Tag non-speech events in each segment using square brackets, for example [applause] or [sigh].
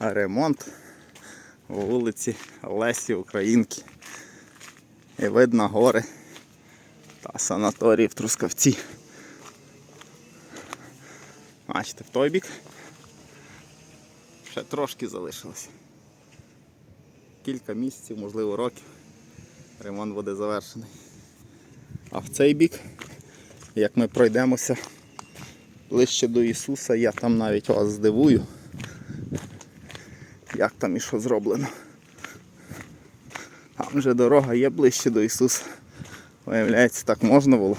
ремонт у вулиці Лесі Українки. І видно гори та санаторій в Трускавці. Бачите, в той бік ще трошки залишилось. Кілька місяців, можливо, років. Ремонт буде завершений. А в цей бік, як ми пройдемося ближче до Ісуса, я там навіть вас здивую, як там і що зроблено. Там вже дорога є ближче до Ісуса. Виявляється, так можна було.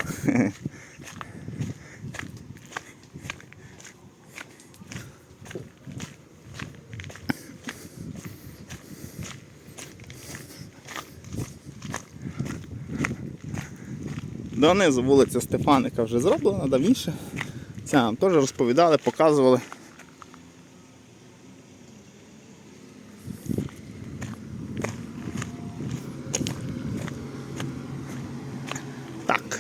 Донизу вулиця Стефаника вже зроблена давніше. Це нам теж розповідали, показували. Так,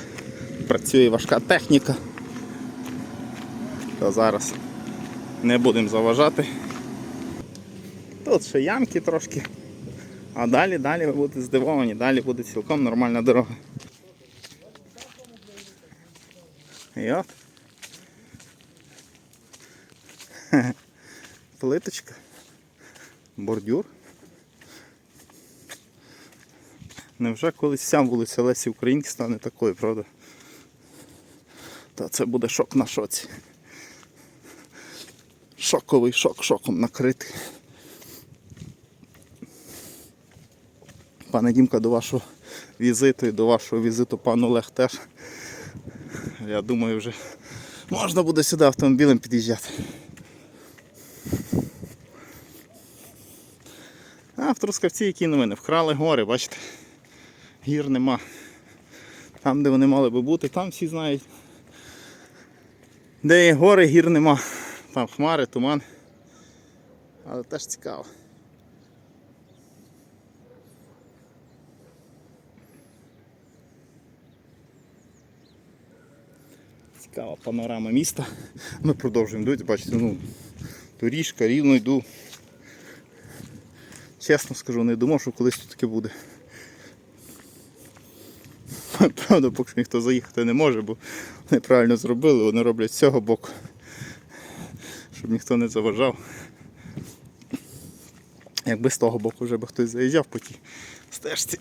працює важка техніка. То зараз не будемо заважати. Тут ще ямки трошки. А далі, далі ви будете здивовані, далі буде цілком нормальна дорога. І от. [laughs] Плиточка. Бордюр. Невже колись вся вулиця Лесі Українки стане такою, правда? Та це буде шок на шоці. Шоковий шок шоком накритий. Пане Дімка, до вашого візиту і до вашого візиту пан Олег теж. Я думаю, вже можна буде сюди автомобілем під'їжджати. А в Трускавці які новини? Вкрали гори, бачите? Гір нема. Там, де вони мали би бути, там всі знають. Де є гори, гір нема. Там хмари, туман. Але теж цікаво. Цікава панорама міста. Ми продовжуємо йти, бачите, ну, доріжка, рівно йду. Чесно скажу, не думав, що колись тут таке буде. [laughs] Правда, поки ніхто заїхати не може, бо вони правильно зробили, вони роблять з цього боку, щоб ніхто не заважав. Якби з того боку вже би хтось заїжджав по тій стежці.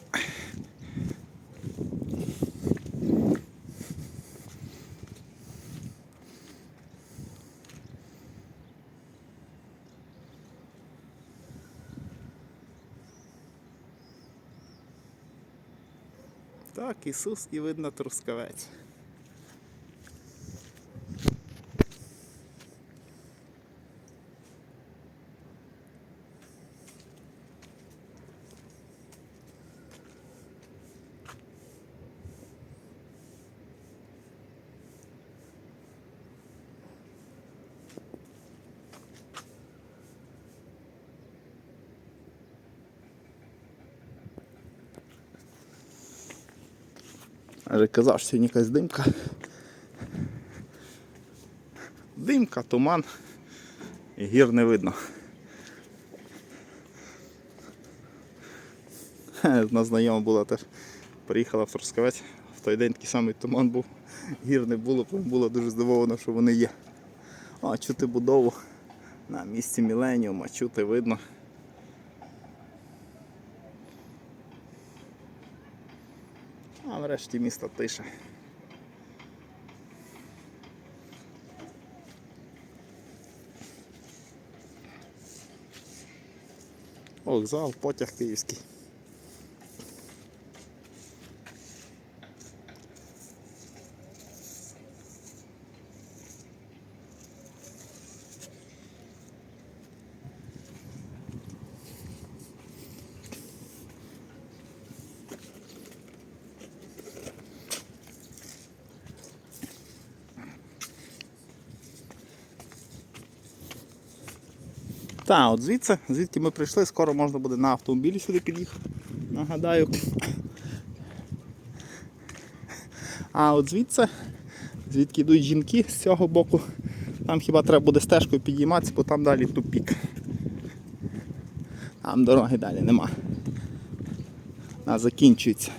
Так, Ісус і видно трускавець. Аже казав, що сьогодні якась димка. Димка, туман і гір не видно. Одна знайома була теж. Приїхала в Трускавець, в той день такий самий туман був, гір не було, була дуже здивована, що вони є. А чути будову на місці Міленіума, чути видно. А врешті місто тиша. Вокзал, потяг київський. Так, от звідси, звідки ми прийшли, скоро можна буде на автомобілі сюди під'їхати. Нагадаю. А от звідси, звідки йдуть жінки з цього боку, там хіба треба буде стежкою підійматися, бо там далі тупік. Там дороги далі нема. Вона закінчується.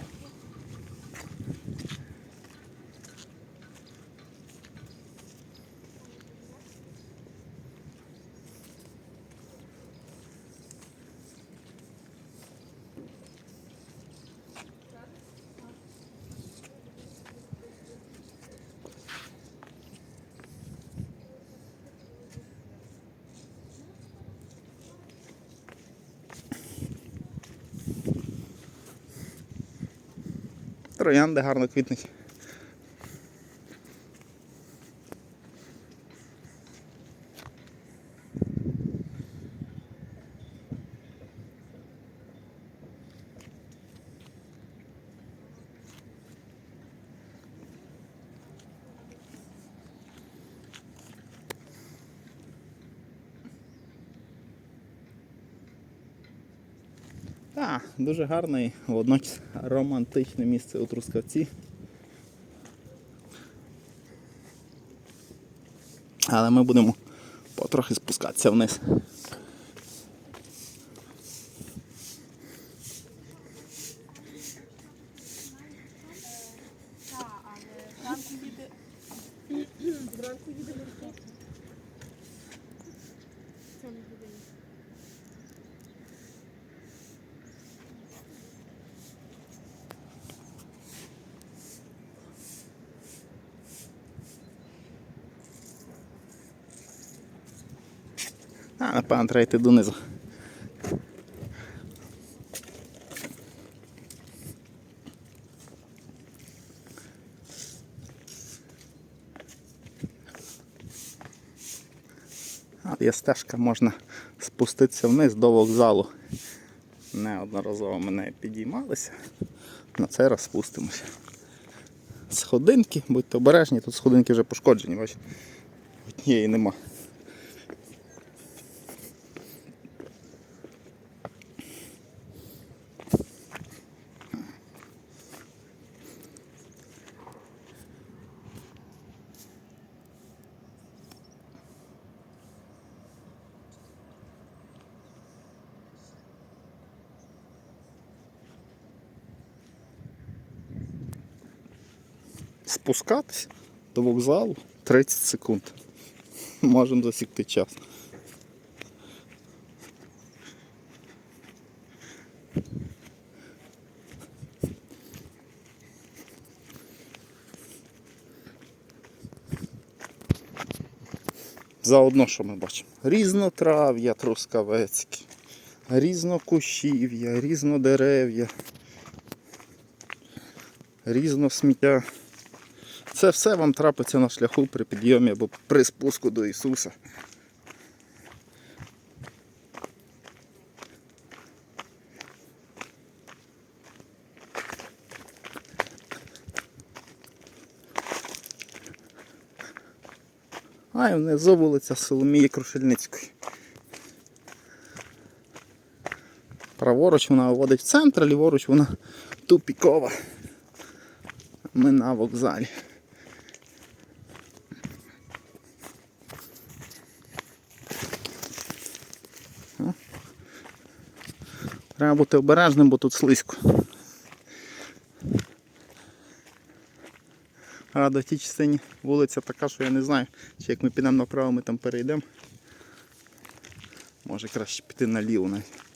Троянди гарно квітнуть. Дуже гарне і водночас романтичне місце у Трускавці. Але ми будемо потрохи спускатися вниз. Зранку їде. [clears throat] А, напевно, треба йти донизу. Є стежка, можна спуститися вниз до вокзалу. Неодноразово ми нею підіймалися. На цей раз спустимося. Сходинки, будьте обережні, тут сходинки вже пошкоджені, бачите. Однієї нема. Спускатись до вокзалу 30 секунд. [laughs] Можемо засікти час. Заодно, що ми бачимо? Різнотрав'я трускавецьке, різнокущів'я, різнодерев'я, різносміття. Це все вам трапиться на шляху при підйомі або при спуску до Ісуса. А і внизу вулиця Соломії Крушельницької. Праворуч вона виводить в центр, ліворуч вона тупікова. Ми на вокзалі. Треба бути обережним, бо тут слизько. А до тій частині вулиця така, що я не знаю, чи як ми підемо направо, ми там перейдемо. Може краще піти наліво навіть.